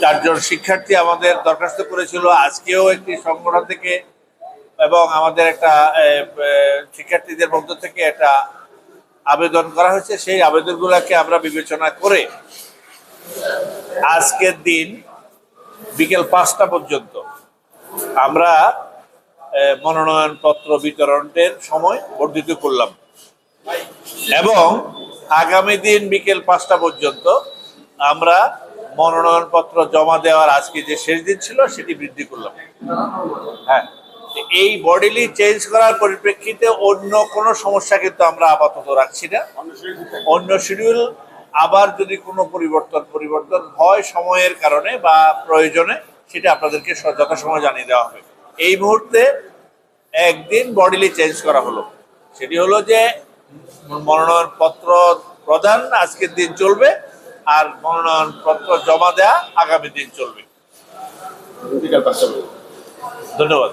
চারজন শিক্ষার্থী আমাদের দরখাস্ত করেছিল। আজকেও একটি সংগঠন থেকে এবং আমাদের একটা শিক্ষার্থীদের মধ্য থেকে একটা আবেদন করা হয়েছে। সেই আবেদনগুলোকে আমরা বিবেচনা করে আজকের দিন বিকেল পাঁচটা পর্যন্ত আমরা মনোনয়নপত্র বিতরণের সময় বর্ধিত করলাম। এবং আগামী দিন বিকেল পাঁচটা পর্যন্ত আমরা মনোনয়নপত্র জমা দেওয়ার আজকে যে শেষ দিন ছিল সেটি বৃদ্ধি করলাম। হ্যাঁ এই বডিলি চেঞ্জ করার পরিপ্রেক্ষিতে অন্য কোনো সমস্যা কিন্তু আমরা আপাতত রাখছি না। অন্য শিডিউল আবার যদি কোনো পরিবর্তন পরিবর্তন হয় সময়ের কারণে বা প্রয়োজনে সেটা আপনাদেরকে যথাসময় জানিয়ে দেওয়া হবে। এই মুহূর্তে একদিন বডিলি চেঞ্জ করা হলো। সেটি হলো যে মনোনয়নপত্র প্রদান আজকের দিন চলবে আর মনোনয়নপত্র জমা দেয়া আগামী দিন চলবে। ধন্যবাদ